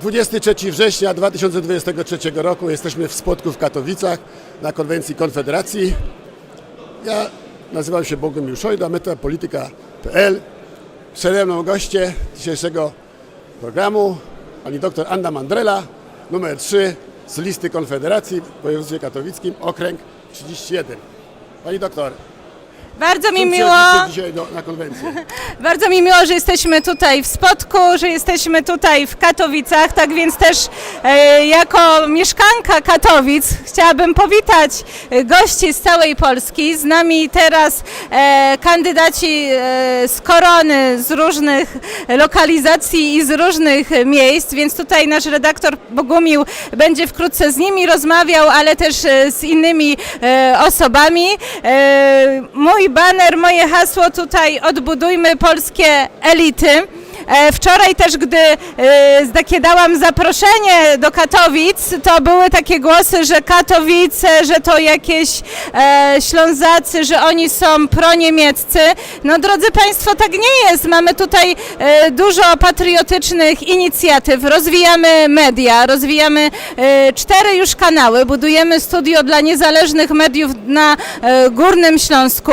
23 września 2023 roku jesteśmy w Spodku w Katowicach na konwencji Konfederacji. Ja nazywam się Bogumił Szojda, metapolityka.pl. Przede mną goście dzisiejszego programu pani doktor Anna Mandrela, numer 3 z listy Konfederacji w województwie katowickim, okręg 31. Pani doktor, Bardzo mi miło, dzisiaj do, na konwencję? bardzo mi miło, że jesteśmy tutaj w Spodku, że jesteśmy tutaj w Katowicach, tak więc też e, jako mieszkanka Katowic chciałabym powitać e, gości z całej Polski. Z nami teraz e, kandydaci e, z korony, z różnych lokalizacji i z różnych miejsc, więc tutaj nasz redaktor Bogumił będzie wkrótce z nimi rozmawiał, ale też e, z innymi e, osobami. E, mój baner, moje hasło tutaj odbudujmy polskie elity. E, Wczoraj też, gdy e, takie dałam zaproszenie do Katowic, to były takie głosy, że Katowice, że to jakieś e, Ślązacy, że oni są proniemieccy. No drodzy Państwo, tak nie jest. Mamy tutaj dużo patriotycznych inicjatyw, rozwijamy media, rozwijamy cztery już kanały, budujemy studio dla niezależnych mediów na Górnym Śląsku,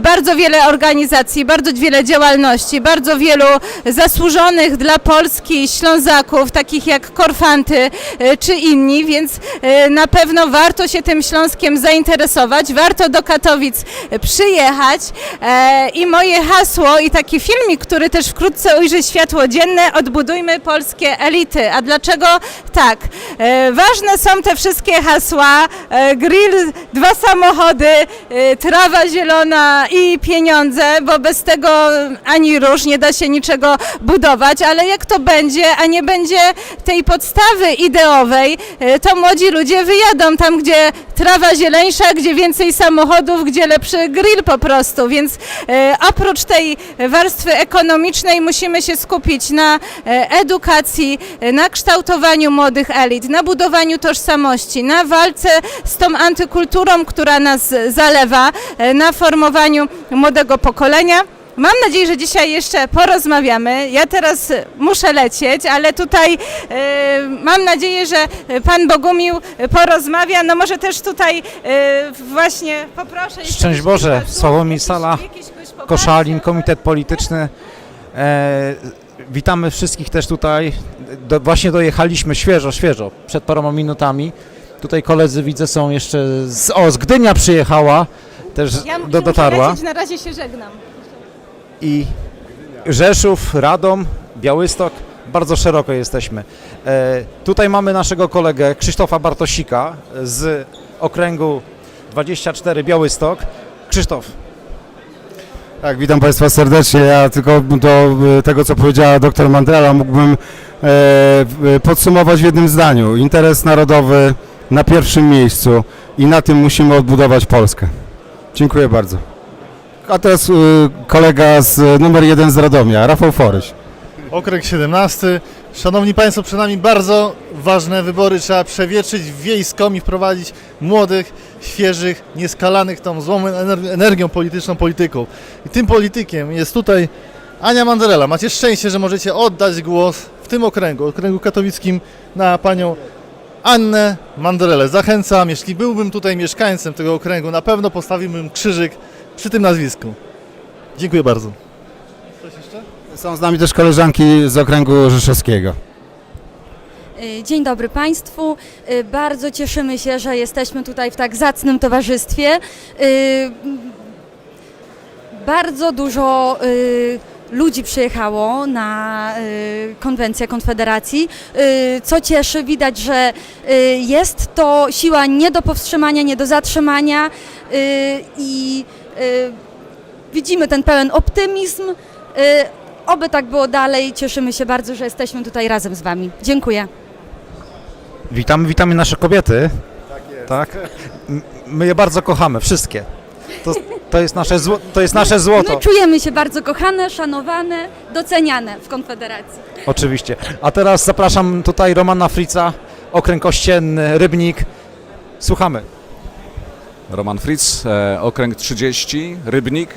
bardzo wiele organizacji, bardzo wiele działalności, bardzo wielu zasłużonych dla Polski Ślązaków, takich jak Korfanty e, czy inni, więc e, na pewno warto się tym Śląskiem zainteresować, warto do Katowic e, przyjechać i moje hasło i taki filmik, który też wkrótce ujrzy światło dzienne, odbudujmy polskie elity. A dlaczego tak? Ważne są te wszystkie hasła, grill, dwa samochody, trawa zielona i pieniądze, bo bez tego ani róż nie da się niczego budować, ale jak to będzie, a nie będzie tej podstawy ideowej, e, to młodzi ludzie wyjadą tam, gdzie trawa zieleńsza, gdzie więcej samochodów, gdzie lepszy grill po prostu, więc e, oprócz tej warstwy ekonomicznej musimy się skupić na e, edukacji, na kształtowaniu młodych elit, na budowaniu tożsamości, na walce z tą antykulturą, która nas zalewa, na formowaniu młodego pokolenia. Mam nadzieję, że dzisiaj jeszcze porozmawiamy. Ja teraz muszę lecieć, ale tutaj e, mam nadzieję, że pan Bogumił porozmawia. No może też tutaj e, właśnie poproszę. Szczęść Boże, słów, Sławomir jakiś- Sala, poparcia. Koszalin, Komitet Polityczny. E, witamy wszystkich też tutaj. Do, właśnie dojechaliśmy świeżo, świeżo, przed paroma minutami. Tutaj koledzy widzę są jeszcze z, o, z Gdynia przyjechała, też Ja, do, dotarła. Muszę lecieć, na razie się żegnam. I Rzeszów, Radom, Białystok, bardzo szeroko jesteśmy. E, tutaj mamy naszego kolegę Krzysztofa Bartosika z okręgu 24 Białystok. Krzysztof, Tak, witam Państwa serdecznie. Ja tylko do e, tego, co powiedziała dr Mandela, mógłbym e, podsumować w jednym zdaniu. Interes narodowy na pierwszym miejscu i na tym musimy odbudować Polskę. Dziękuję bardzo. A teraz e, kolega z e, numer jeden z Radomia, Rafał Foryś. Okręg 17. Szanowni Państwo, przed nami bardzo ważne wybory. Trzeba przewietrzyć wiejską i wprowadzić młodych, świeżych, nieskalanych tą złą ener- energią polityczną polityką. I tym politykiem jest tutaj Ania Mandarela. Macie szczęście, że możecie oddać głos w tym okręgu, okręgu katowickim, na panią Annę Mandarelę. Zachęcam, jeśli byłbym tutaj mieszkańcem tego okręgu, na pewno postawiłbym krzyżyk przy tym nazwisku. Dziękuję bardzo. Coś jeszcze? Są z nami też koleżanki z okręgu rzeszowskiego. Y, Dzień dobry Państwu. Y, Bardzo cieszymy się, że jesteśmy tutaj w tak zacnym towarzystwie. Y, Bardzo dużo ludzi przyjechało na konwencję Konfederacji. Co cieszy, widać, że jest to siła nie do powstrzymania, nie do zatrzymania i widzimy ten pełen optymizm. Y, Oby tak było dalej. Cieszymy się bardzo, że jesteśmy tutaj razem z Wami. Dziękuję. witamy, witamy nasze kobiety. Tak M- My je bardzo kochamy, wszystkie. To, to, jest, nasze zło, to jest nasze złoto, My czujemy się bardzo kochane, szanowane, doceniane w Konfederacji. oczywiście. A teraz zapraszam tutaj Romana Frica, okręg ościenny, Rybnik. Słuchamy. Roman Fritz, e, okręg 30, Rybnik.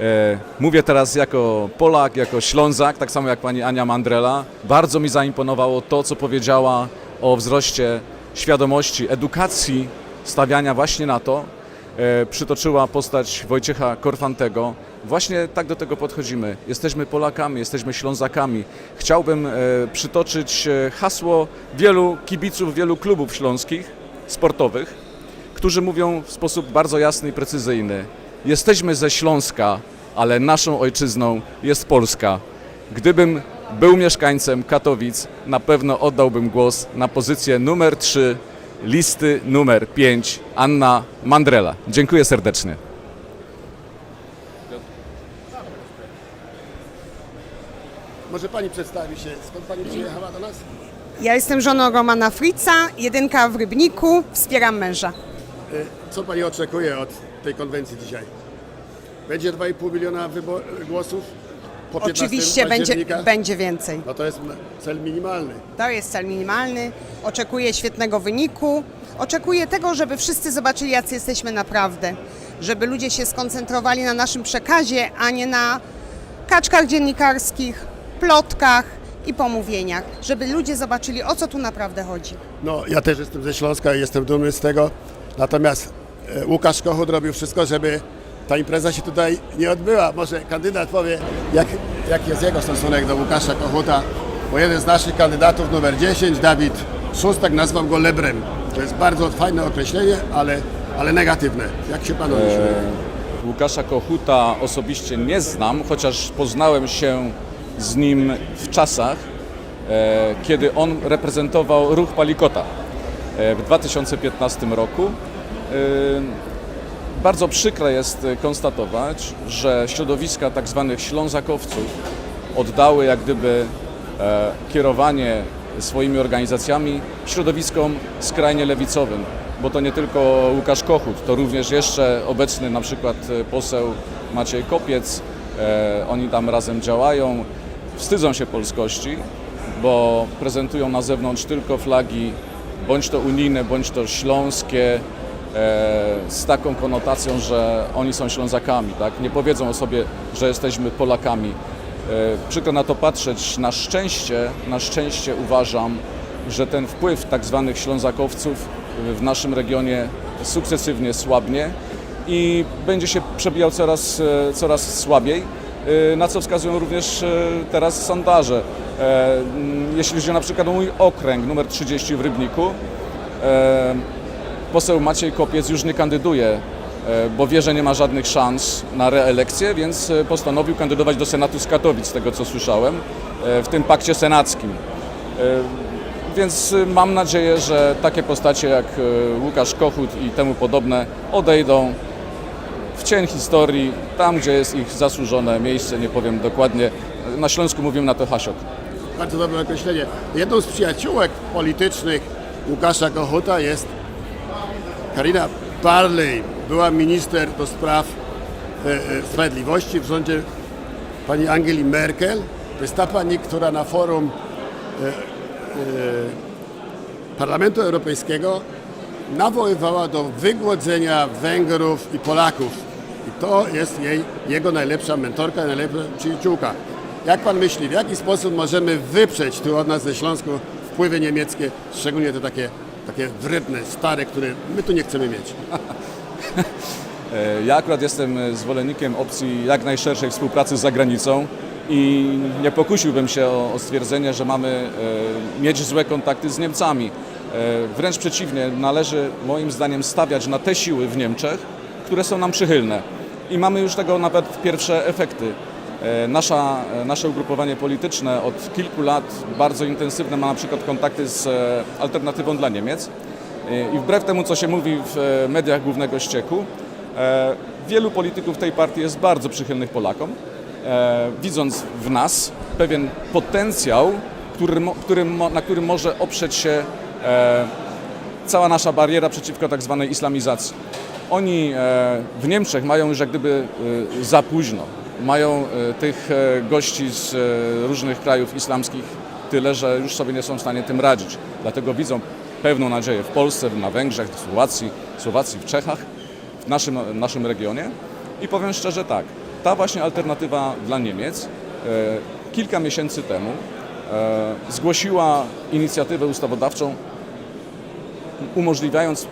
E, Mówię teraz jako Polak, jako Ślązak, tak samo jak pani Ania Mandrela. Bardzo mi zaimponowało to, co powiedziała o wzroście świadomości, edukacji, stawiania właśnie na to. E, Przytoczyła postać Wojciecha Korfantego. Właśnie tak do tego podchodzimy. Jesteśmy Polakami, jesteśmy Ślązakami. Chciałbym przytoczyć hasło wielu kibiców, wielu klubów śląskich, sportowych, którzy mówią w sposób bardzo jasny i precyzyjny. Jesteśmy ze Śląska, ale naszą ojczyzną jest Polska. Gdybym był mieszkańcem Katowic, na pewno oddałbym głos na pozycję numer 3 listy numer 5 Anna Mandrela. Dziękuję serdecznie. Może pani przedstawi się, skąd pani przyjechała do nas? Ja jestem żoną Romana Fritza, jedynka w Rybniku, wspieram męża. Y, Co pani oczekuje od tej konwencji dzisiaj? Będzie 2,5 miliona głosów? Po 15 Oczywiście będzie, będzie więcej. No to jest cel minimalny. To jest cel minimalny. Oczekuję świetnego wyniku. Oczekuję tego, żeby wszyscy zobaczyli, jacy jesteśmy naprawdę. Żeby ludzie się skoncentrowali na naszym przekazie, a nie na kaczkach dziennikarskich, plotkach i pomówieniach. Żeby ludzie zobaczyli, o co tu naprawdę chodzi. No, ja też jestem ze Śląska i jestem dumny z tego. Natomiast e, Łukasz Kochut robił wszystko, żeby ta impreza się tutaj nie odbyła. Może kandydat powie, jak, jaki jest jego stosunek do Łukasza Kochuta, bo jeden z naszych kandydatów, numer 10, Dawid Szóstak, nazwał go lebrem. To jest bardzo fajne określenie, ale, ale negatywne. Jak się panu myśli? Łukasza Kochuta osobiście nie znam, chociaż poznałem się z nim w czasach, e, kiedy on reprezentował ruch Palikota w 2015 roku. E, Bardzo przykre jest e, konstatować, że środowiska tak zwanych ślązakowców oddały jak gdyby e, kierowanie swoimi organizacjami środowiskom skrajnie lewicowym, bo to nie tylko Łukasz Kochut, to również jeszcze obecny na przykład e, poseł Maciej Kopiec, e, oni tam razem działają, wstydzą się polskości, bo prezentują na zewnątrz tylko flagi, bądź to unijne, bądź to śląskie, e, z taką konotacją, że oni są Ślązakami, tak? Nie powiedzą o sobie, że jesteśmy Polakami. E, Przykro na to patrzeć. Na szczęście, na szczęście uważam, że ten wpływ tak zwanych Ślązakowców w naszym regionie sukcesywnie słabnie i będzie się przebijał coraz, e, coraz słabiej, na co wskazują również e, teraz sondaże. E, m, Jeśli chodzi na przykład o mój okręg numer 30 w Rybniku, e, poseł Maciej Kopiec już nie kandyduje, e, bo wie, że nie ma żadnych szans na reelekcję, więc postanowił kandydować do Senatu z Katowic, z tego co słyszałem, w tym pakcie senackim. Więc e, mam nadzieję, że takie postacie jak Łukasz Kochut i temu podobne odejdą w cień historii, tam gdzie jest ich zasłużone miejsce, nie powiem dokładnie. Na Śląsku mówimy na to hasiok. Bardzo dobre określenie. Jedną z przyjaciółek politycznych Łukasza Kochuta jest Karina Barley. Była minister do spraw e, e, sprawiedliwości w rządzie pani Angeli Merkel. To jest ta pani, która na forum e, Parlamentu Europejskiego nawoływała do wygłodzenia Węgrów i Polaków. I to jest jej, jego najlepsza mentorka, najlepsza przyjaciółka. Jak pan myśli, w jaki sposób możemy wyprzeć tu od nas ze Śląsku wpływy niemieckie, szczególnie te takie, takie wredne, stare, które my tu nie chcemy mieć? E, Ja akurat jestem zwolennikiem opcji jak najszerszej współpracy z zagranicą i nie pokusiłbym się o, o stwierdzenie, że mamy e, mieć złe kontakty z Niemcami. E, Wręcz przeciwnie, należy moim zdaniem stawiać na te siły w Niemczech, które są nam przychylne. I mamy już tego nawet pierwsze efekty. E, Nasza, e, nasze ugrupowanie polityczne od kilku lat bardzo intensywne ma na przykład kontakty z e, Alternatywą dla Niemiec. I wbrew temu, co się mówi w mediach głównego ścieku, wielu polityków tej partii jest bardzo przychylnych Polakom, widząc w nas pewien potencjał, który, który, na którym może oprzeć się cała nasza bariera przeciwko tak zwanej islamizacji. Oni e, w Niemczech mają już jak gdyby e, za późno. Mają e, tych gości z różnych krajów islamskich tyle, że już sobie nie są w stanie tym radzić. Dlatego widzą pewną nadzieję w Polsce, na Węgrzech, w Słowacji, Słowacji, w Czechach, w naszym, naszym regionie. I powiem szczerze tak, ta właśnie alternatywa dla Niemiec kilka miesięcy temu zgłosiła inicjatywę ustawodawczą umożliwiając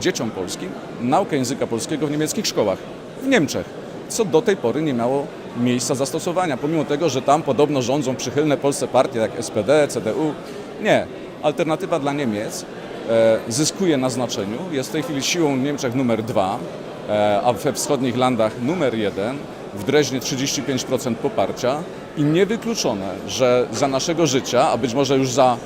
dzieciom polskim naukę języka polskiego w niemieckich szkołach w Niemczech, co do tej pory nie miało miejsca zastosowania, pomimo tego, że tam podobno rządzą przychylne Polsce partie jak SPD, CDU. Nie. Alternatywa dla Niemiec e, zyskuje na znaczeniu, jest w tej chwili siłą w Niemczech numer dwa, e, a we wschodnich landach numer jeden, w Dreźnie 35% poparcia i niewykluczone, że za naszego życia, a być może już za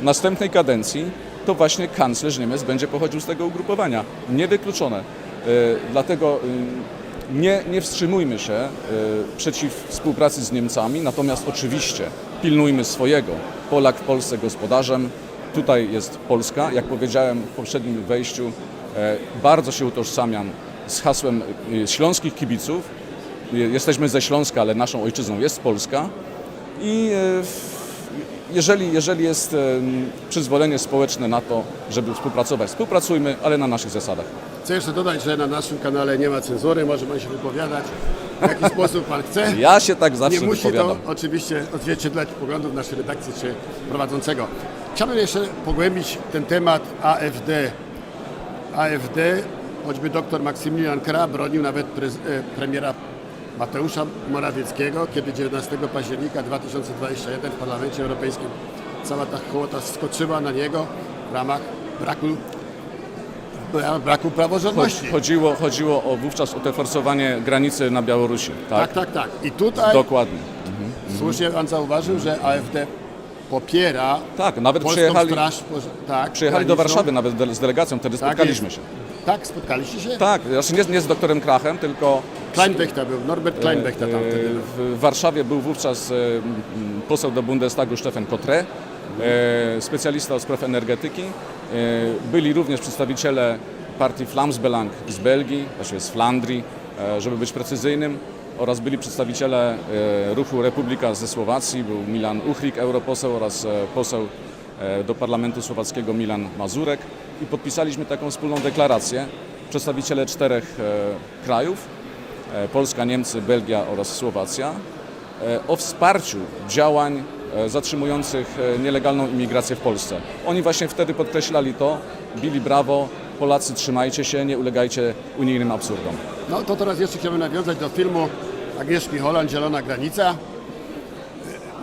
następnej kadencji, to właśnie kanclerz Niemiec będzie pochodził z tego ugrupowania. Niewykluczone. E, Dlatego y, nie, nie wstrzymujmy się y, przeciw współpracy z Niemcami, natomiast oczywiście pilnujmy swojego. Polak w Polsce gospodarzem. Tutaj jest Polska. Jak powiedziałem w poprzednim wejściu, e, bardzo się utożsamiam z hasłem śląskich kibiców. Jesteśmy ze Śląska, ale naszą ojczyzną jest Polska. I e, jeżeli, jeżeli jest przyzwolenie społeczne na to, żeby współpracować, współpracujmy, ale na naszych zasadach. Chcę jeszcze dodać, że na naszym kanale nie ma cenzury, może pan się wypowiadać w jaki sposób pan chce. Ja się tak zawsze Nie musi wypowiadam. to oczywiście odzwierciedlać poglądów naszej redakcji czy prowadzącego. Chciałbym jeszcze pogłębić ten temat AfD. AfD, choćby dr Maksymilian Kra bronił nawet e, premiera Mateusza Morawieckiego, kiedy 19 października 2021 w Parlamencie Europejskim cała ta hołota skoczyła na niego w ramach braku, bra- braku praworządności. Chodzi- Chodziło, chodziło o wówczas o te forsowanie granicy na Białorusi. Tak, Tak, tak, tak. I tutaj dokładnie. słusznie pan zauważył, że AfD popiera Tak, nawet Polską przyjechali, Straż tak, przyjechali do. Warszawy nawet z delegacją, wtedy Tak spotkaliśmy jest. się. Tak, spotkaliście się? Tak, znaczy nie, nie z doktorem Krachem, tylko Kleinbechta był, Norbert Kleinbechta tam e, wtedy w Warszawie był wówczas e, poseł do Bundestagu Stefan Kotre, e, specjalista od spraw energetyki. Byli również przedstawiciele partii Flamsbelang z Belgii, właściwie z Flandrii, żeby być precyzyjnym, oraz byli przedstawiciele ruchu Republika ze Słowacji, był Milan Uchrik, europoseł oraz poseł do Parlamentu Słowackiego Milan Mazurek i podpisaliśmy taką wspólną deklarację. Przedstawiciele czterech krajów, Polska, Niemcy, Belgia oraz Słowacja, e, o wsparciu działań e, zatrzymujących e, nielegalną imigrację w Polsce. Oni właśnie wtedy podkreślali to, bili brawo, Polacy trzymajcie się, nie ulegajcie unijnym absurdom. No to teraz jeszcze chciałbym nawiązać do filmu Agnieszki Holland, Zielona Granica.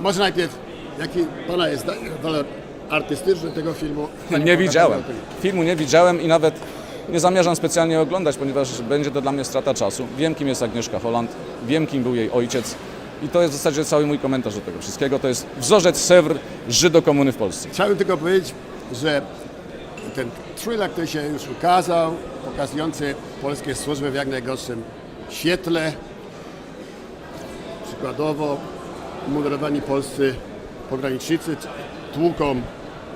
Może najpierw, jaki pana jest walor artystyczny tego filmu? Nie widziałem. Filmu nie widziałem i nawet nie zamierzam specjalnie oglądać, ponieważ będzie to dla mnie strata czasu. Wiem, kim jest Agnieszka Holland, wiem, kim był jej ojciec i to jest w zasadzie cały mój komentarz do tego wszystkiego. To jest wzorzec Sewr Żydokomuny w Polsce. Chciałbym tylko powiedzieć, że ten thriller, który się już ukazał, pokazujący polskie służby w jak najgorszym świetle, przykładowo umundurowani polscy pogranicznicy tłuką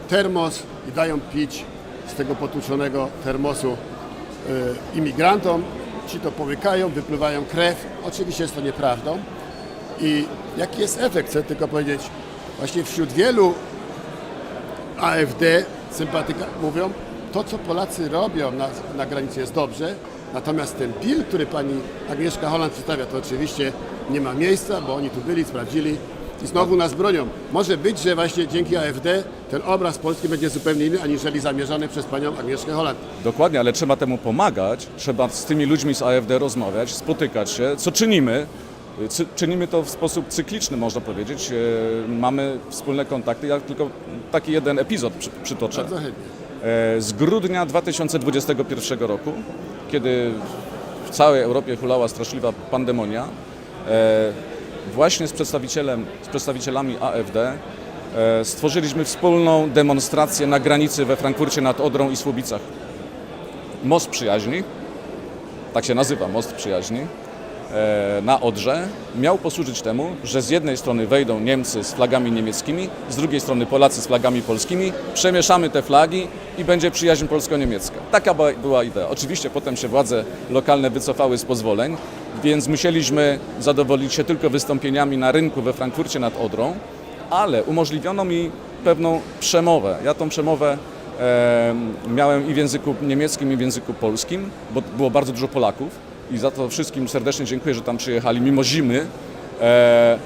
termos i dają pić z tego potłuczonego termosu y, imigrantom. Ci to połykają, wypływają krew. Oczywiście jest to nieprawdą. I jaki jest efekt? Chcę tylko powiedzieć, właśnie wśród wielu AfD sympatyka mówią, to co Polacy robią na, na granicy jest dobrze, natomiast ten deal, który pani Agnieszka Holland przedstawia, to oczywiście nie ma miejsca, bo oni tu byli, sprawdzili i znowu nas bronią. Może być, że właśnie dzięki AfD ten obraz Polski będzie zupełnie inny, aniżeli zamierzony przez panią Agnieszkę Holland. Dokładnie, ale trzeba temu pomagać, trzeba z tymi ludźmi z AfD rozmawiać, spotykać się, co czynimy. Czynimy to w sposób cykliczny, można powiedzieć. E, Mamy wspólne kontakty. Ja tylko taki jeden epizod przy, przytoczę. Bardzo chętnie. E, Z grudnia 2021 roku, kiedy w całej Europie hulała straszliwa pandemonia, e, właśnie z, przedstawicielem, z przedstawicielami AfD e, stworzyliśmy wspólną demonstrację na granicy we Frankfurcie nad Odrą i Słubicach. Most Przyjaźni, tak się nazywa Most Przyjaźni, e, na Odrze miał posłużyć temu, że z jednej strony wejdą Niemcy z flagami niemieckimi, z drugiej strony Polacy z flagami polskimi, przemieszamy te flagi i będzie przyjaźń polsko-niemiecka. Taka była- była idea. Oczywiście potem się władze lokalne wycofały z pozwoleń, więc musieliśmy zadowolić się tylko wystąpieniami na rynku we Frankfurcie nad Odrą, ale umożliwiono mi pewną przemowę. Ja tą przemowę e, miałem i w języku niemieckim, i w języku polskim, bo było bardzo dużo Polaków. i za to wszystkim serdecznie dziękuję, że tam przyjechali mimo zimy. E,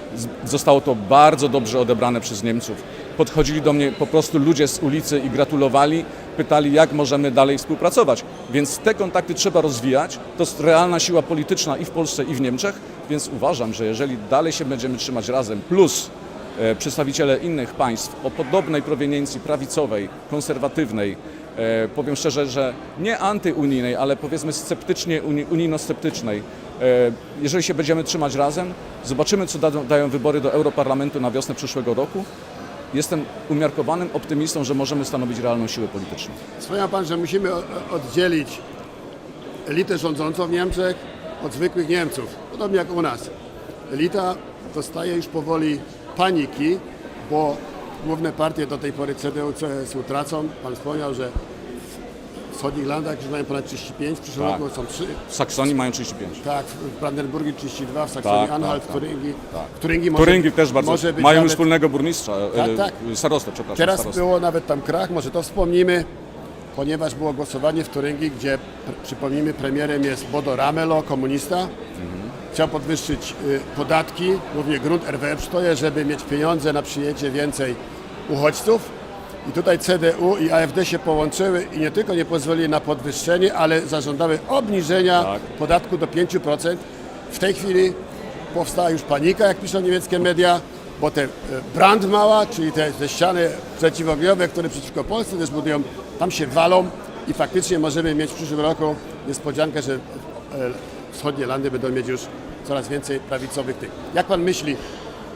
zostało to bardzo dobrze odebrane przez Niemców. Podchodzili do mnie po prostu ludzie z ulicy i gratulowali, pytali jak możemy dalej współpracować. Więc te kontakty trzeba rozwijać. To jest realna siła polityczna i w Polsce i w Niemczech, więc uważam, że jeżeli dalej się będziemy trzymać razem, plus e, przedstawiciele innych państw o podobnej proweniencji prawicowej, konserwatywnej, e, powiem szczerze, że nie antyunijnej, ale powiedzmy sceptycznie, uni- unijno-sceptycznej. E, Jeżeli się będziemy trzymać razem, zobaczymy, co dają wybory do Europarlamentu na wiosnę przyszłego roku. Jestem umiarkowanym optymistą, że możemy stanowić realną siłę polityczną. Wspomniał Pan, że musimy oddzielić elitę rządzącą w Niemczech od zwykłych Niemców, podobnie jak u nas. Elita dostaje już powoli paniki, bo główne partie do tej pory CDU, CSU tracą. Pan wspomniał, że wschodnich landach już mają ponad 35, w przyszłym Tak. roku są 3, W Saksonii mają 35. tak, w Brandenburgii 32, w Saksonii Tak, Anhalt, tak, w Turyngii. tak. W Turyngii, może, Turyngii też bardzo. może być Mają już nawet- wspólnego burmistrza, Tak, e, tak. starostę, przepraszam. Teraz starostę. było nawet tam krach, może to wspomnimy, ponieważ było głosowanie w Turyngii, gdzie pr- przypomnijmy premierem jest Bodo Ramelow, komunista. Chciał podwyższyć y, podatki, głównie grunt Erwerbsteuer, żeby mieć pieniądze na przyjęcie więcej uchodźców. I tutaj CDU i AfD się połączyły i nie tylko nie pozwolili na podwyższenie, ale zażądały obniżenia Tak. podatku do 5%. W tej chwili powstała już panika, jak piszą niemieckie media, bo te e, Brandmauer, czyli te, te ściany przeciwogniowe, które przeciwko Polsce też budują, tam się walą i faktycznie możemy mieć w przyszłym roku niespodziankę, że e, wschodnie landy będą mieć już coraz więcej prawicowych tych. Jak pan myśli,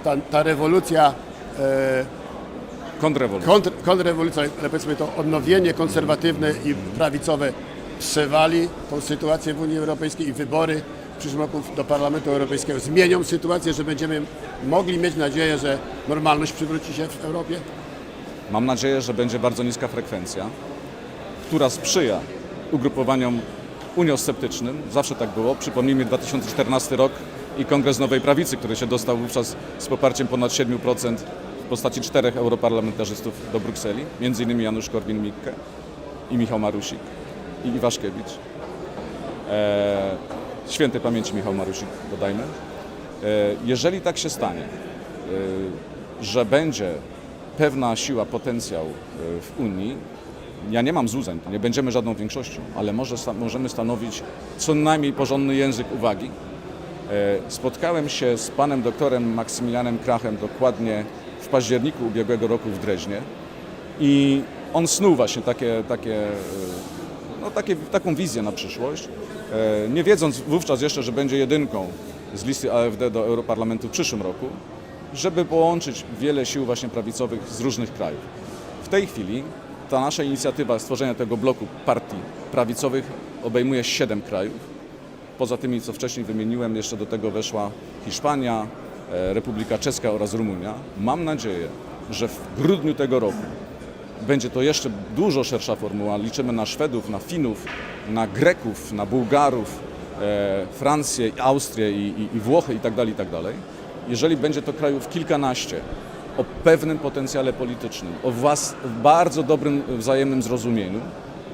ta, ta rewolucja, e, Kontrrewolucja. kontr, kontrrewolucja, ale powiedzmy to odnowienie konserwatywne i prawicowe przewali tą sytuację w Unii Europejskiej i wybory w przyszłym roku do Parlamentu Europejskiego zmienią sytuację, że będziemy mogli mieć nadzieję, że normalność przywróci się w Europie? Mam nadzieję, że będzie bardzo niska frekwencja, która sprzyja ugrupowaniom uniosceptycznym. Zawsze tak było. Przypomnijmy 2014 rok i Kongres Nowej Prawicy, który się dostał wówczas z poparciem ponad 7% w postaci czterech europarlamentarzystów do Brukseli, między innymi Janusz Korwin-Mikke i Michał Marusik i Iwaszkiewicz. E, świętej pamięci Michał Marusik, dodajmy. E, jeżeli tak się stanie, e, że będzie pewna siła, potencjał e, w Unii, ja nie mam złudzeń, nie będziemy żadną większością, ale może możemy stanowić co najmniej porządny język uwagi. E, Spotkałem się z panem doktorem Maksymilianem Krachem dokładnie w październiku ubiegłego roku w Dreźnie i on snuł właśnie takie, takie, e, no takie, taką wizję na przyszłość, e, nie wiedząc wówczas jeszcze, że będzie jedynką z listy AfD do Europarlamentu w przyszłym roku, żeby połączyć wiele sił właśnie prawicowych z różnych krajów. W tej chwili ta nasza inicjatywa stworzenia tego bloku partii prawicowych obejmuje siedem krajów. Poza tymi, co wcześniej wymieniłem, jeszcze do tego weszła Hiszpania, Republika Czeska oraz Rumunia. Mam nadzieję, że w grudniu tego roku będzie to jeszcze dużo szersza formuła. Liczymy na Szwedów, na Finów, na Greków, na Bułgarów, e, Francję, Austrię i, i, i Włochy itd., itd. Jeżeli będzie to krajów kilkanaście o pewnym potencjale politycznym, o włas, bardzo dobrym wzajemnym zrozumieniu,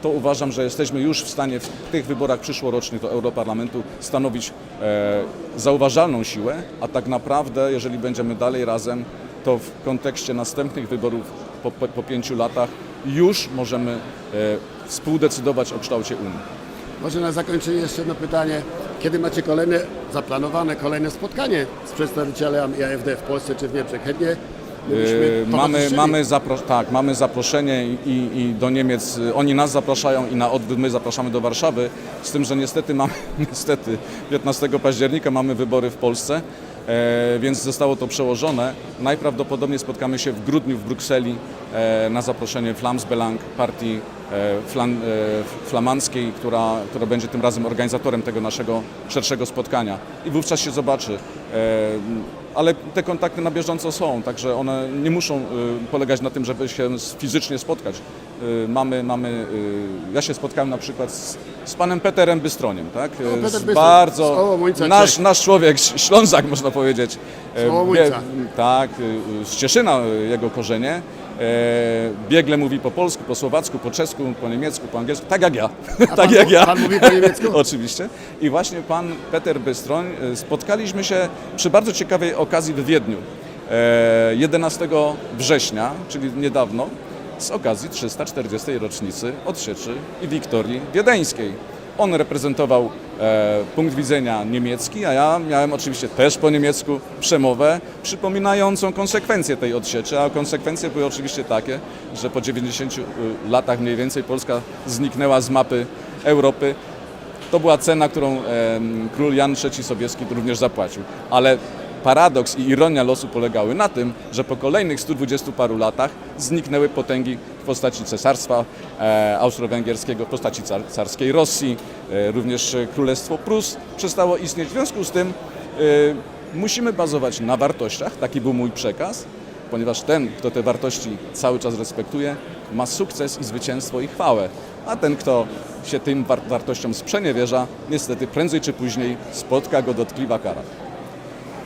to uważam, że jesteśmy już w stanie w tych wyborach przyszłorocznych do Europarlamentu stanowić e, zauważalną siłę, a tak naprawdę, jeżeli będziemy dalej razem, to w kontekście następnych wyborów po, po, po pięciu latach już możemy e, współdecydować o kształcie Unii. Może na zakończenie jeszcze jedno pytanie. Kiedy macie kolejne, zaplanowane kolejne spotkanie z przedstawicielami AfD w Polsce czy w Niemczech? Chętnie Mamy, towarzyszyli. mamy, zapro- tak, mamy zaproszenie i, i, do Niemiec. Oni nas zapraszają i na odwrót my zapraszamy do Warszawy. Z tym, że niestety mamy, niestety 15 października mamy wybory w Polsce, e, więc zostało to przełożone. Najprawdopodobniej spotkamy się w grudniu w Brukseli e, na zaproszenie Flamsbelang, partii e, flan, e, flamandzkiej, która, która będzie tym razem organizatorem tego naszego szerszego spotkania. I wówczas się zobaczy. E, ale te kontakty na bieżąco są, także one nie muszą y, polegać na tym, żeby się fizycznie spotkać. Y, mamy, mamy, y, ja się spotkałem na przykład z, z panem Peterem Bystroniem, tak? Peter bardzo, Ołomuńca, nasz, Czech. nasz człowiek, Ślązak można powiedzieć. E, Ołomuńca. wie- tak, y, y, z Cieszyna y, jego korzenie biegle mówi po polsku, po słowacku, po czesku, po niemiecku, po angielsku, tak jak ja. Tak pan, jak ja. Pan mówi po niemiecku? Oczywiście. I właśnie pan Peter Bystroń, spotkaliśmy się przy bardzo ciekawej okazji w Wiedniu. E, 11 września, czyli niedawno, z okazji 340. rocznicy odsieczy i wiktorii wiedeńskiej. On reprezentował e, punkt widzenia niemiecki, a ja miałem oczywiście też po niemiecku przemowę przypominającą konsekwencje tej odsieczy, a konsekwencje były oczywiście takie, że po 90 latach mniej więcej Polska zniknęła z mapy Europy. To była cena, którą em, król Jan III Sobieski również zapłacił. Ale paradoks i ironia losu polegały na tym, że po kolejnych 120 paru latach zniknęły potęgi w postaci cesarstwa e, austro-węgierskiego, w postaci car, carskiej Rosji, e, również Królestwo Prus przestało istnieć. W związku z tym e, musimy bazować na wartościach, taki był mój przekaz, ponieważ ten, kto te wartości cały czas respektuje, ma sukces i zwycięstwo i chwałę, a ten, kto się tym war- wartościom sprzeniewierza, niestety prędzej czy później spotka go dotkliwa kara.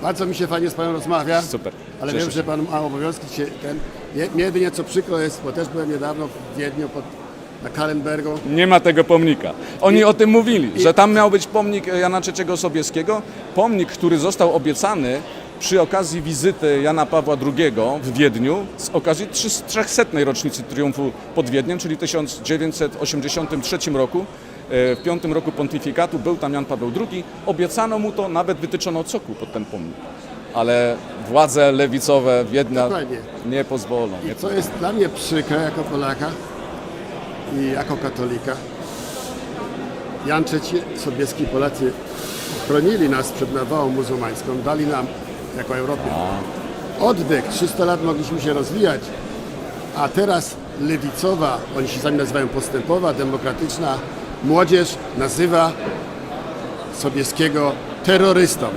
Bardzo mi się fajnie z Panem rozmawia. Super. Ale Cieszę wiem, się. że Pan ma obowiązki dzisiaj. Ten, je- mnie by nieco przykro jest, bo też byłem niedawno w Wiedniu pod, na Kalenbergu. Nie ma tego pomnika. Oni I- o tym mówili, i- że tam miał być pomnik Jana III Sobieskiego. Pomnik, który został obiecany przy okazji wizyty Jana Pawła II w Wiedniu z okazji 300. rocznicy triumfu pod Wiedniem, czyli 1983 roku. E, W piątym roku pontyfikatu był tam Jan Paweł II. Obiecano mu to, nawet wytyczono cokół pod ten pomnik. Ale władze lewicowe Wiednia Dokładnie. nie pozwolą. I co jest dla mnie przykre jako Polaka i jako katolika, Jan III, Sobieski, Polacy chronili nas przed nawałą muzułmańską, dali nam jako Europie oddech. 300 lat mogliśmy się rozwijać, a teraz lewicowa, oni się sami nazywają postępowa, demokratyczna młodzież nazywa Sobieskiego terrorystą.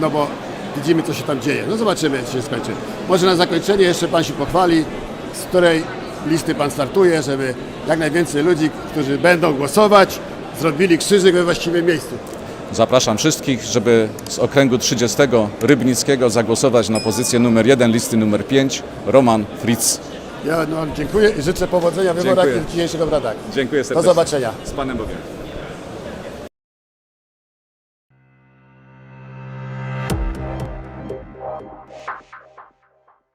No bo widzimy, co się tam dzieje. No zobaczymy, jak się skończy. Może na zakończenie jeszcze Pan się pochwali, z której listy Pan startuje, żeby jak najwięcej ludzi, którzy będą głosować, zrobili krzyżyk we właściwym miejscu. Zapraszam wszystkich, żeby z okręgu 30 Rybnickiego zagłosować na pozycję numer 1 listy numer 5 Roman Fritz. Ja no, dziękuję i życzę powodzenia w wyborach Dziękuję. i w dzisiejszych obradach. Dziękuję Do serdecznie. zobaczenia. Z Panem Bogiem.